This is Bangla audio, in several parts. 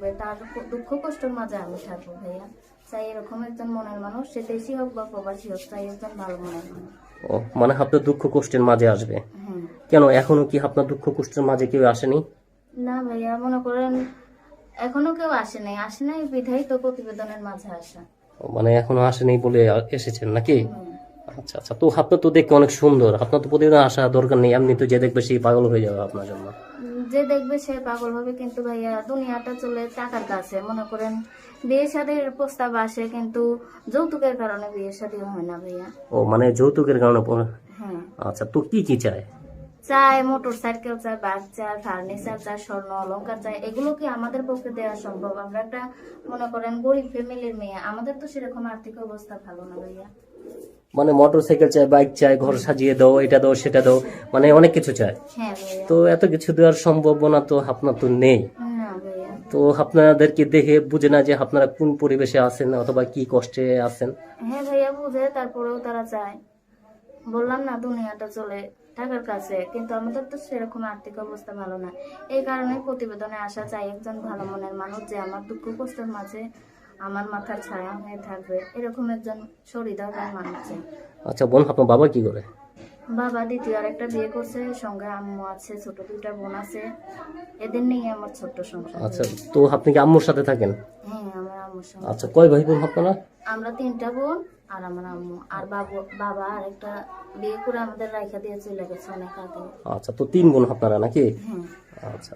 থাকবে তার দুঃখ কষ্টের মাঝে আমি থাকব ভাইয়া। চাই এরকম একজন মনের মানুষ সে দেশি হোক বা প্রবাসী হোক চাই একজন ভালো মনের মানুষ। ও মানে আপনার দুঃখ কষ্টের মাঝে আসবে? হ্যাঁ। কেন এখনও কি আপনার দুঃখ কষ্টের মাঝে কেউ আসেনি? না ভাইয়া মনে করেন এখনও কেউ আসে নাই। আসে নাই বিধায়ী তো প্রতিবেদনের মাঝে আসা। ও, মানে এখনও আসেনি বলে এসেছেন নাকি? আচ্ছা আচ্ছা। তো আপনার তো দেখতে অনেক সুন্দর। আপনার তো প্রতিদিন আসা দরকার নেই। এমনি তো যে দেখবে সেই পাগল হয়ে যাবে আপনার জন্য। যে দেখবে সে পাগল হবে কিন্তু ভাইয়া দুনিয়াটা চলে টাকার কাছে। মনে করেন বিয়ে শাদীর প্রস্তাব আসে কিন্তু যৌতুকের কারণে বিয়ে শাদী হয় না ভাইয়া। ও মানে যৌতুকের কারণে হ্যাঁ। আচ্ছা তো কি কি চায়? চায় মোটর সাইকেল চায় বাইক চায় ফার্নিচার চায় স্বর্ণ অলংকার চায় এগুলো কি আমাদের পক্ষে দেওয়া সম্ভব? আমরা একটা মনে করেন গরিব ফ্যামিলির মেয়ে আমাদের তো সেরকম আর্থিক অবস্থা ভালো না ভাইয়া। মানে মোটর সাইকেল চায় বাইক চায় ঘর সাজিয়ে দাও এটা দাও সেটা দাও মানে অনেক কিছু চায়। হ্যাঁ ভাইয়া। তো এত কিছু দেওয়ার সম্ভাবনা তো আপনার তো নেই। তো আপনাদেরকে দেখে বুঝে না যে আপনারা কোন পরিবেশে আছেন অথবা কি কষ্টে আছেন। হ্যাঁ ভাইয়া বুঝে তারপরেও তারা চায়। বললাম না দুনিয়াটা চলে টাকার কাছে কিন্তু আমাদের তো সেরকম আর্থিক অবস্থা ভালো না। এই কারণে প্রতিবেদনে আসা চাই একজন ভালো মনের মানুষ যে আমার দুঃখ কষ্টের মাঝে আমার মাথার ছায়া হয়ে থাকবে। এরকম একজন সরিদার মানুষ আচ্ছা বোন আপনার বাবা কি করে? বাবা দ্বিতীয় আরেকটা বিয়ে করছে সঙ্গে আম্মু আছে ছোট দুইটা বোন আছে। এদের নিয়ে আমার ছোট্ট সংসার। আচ্ছা তো আপনি কি আম্মুর সাথে থাকেন? হ্যাঁ আমার আম্মুর সাথে। আচ্ছা কয় ভাই বোন আপনারা? আমরা তিনটা বোন আর আমার আম্মু। আর বাবু বাবা আর একটা বিয়ে করে আমাদের রাইখা দিয়ে চলে গেছে অনেক আগে। আচ্ছা তো তিন বোন আপনারা নাকি? হ্যাঁ। আচ্ছা।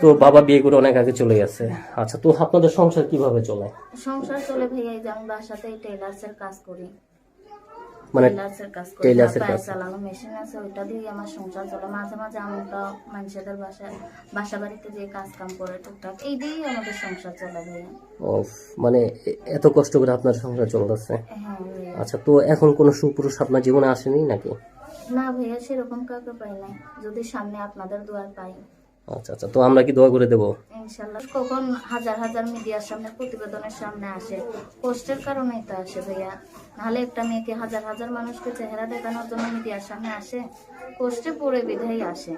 তো বাবা বিয়ে করে অনেক আগে চলে গেছে। আচ্ছা তো আপনাদের সংসার কীভাবে চলে? সংসার চলে ভাইয়া এই যে আমি বাসাতে টেলার্সের কাজ করি। মানে টেলার্সের কাজ করি টেলার্সের কাজ। চালানো মেশিন আছে ওইটা দিয়ে আমার সংসার চলে। মাঝে মাঝে আমরা মানুষদের বাসা বাসা বাড়িতে যে কাজ কাম করে টুকটাক এই দিয়েই আমাদের সংসার চলে ভাইয়া। ও মানে এত কষ্ট করে আপনার সংসার চলতেছে? হ্যাঁ আচ্ছা তো এখন কোনো সুপুরুষ আপনার জীবনে আসেনি নাকি? না ভাইয়া সেরকম কাউকে পাই নাই। যদি সামনে আপনাদের দুয়ার পাই। আচ্ছা আচ্ছা তো আমরা কি দোয়া করে দেবো? ইনশাল্লাহ কখন হাজার হাজার মিডিয়ার সামনে প্রতিবেদনের সামনে আসে পোস্টের কারণেই তো আসে ভাইয়া। নাহলে একটা মেয়েকে হাজার হাজার মানুষকে চেহারা দেখানোর জন্য মিডিয়ার সামনে আসে পোস্টে পড়ে বিধাই আসে।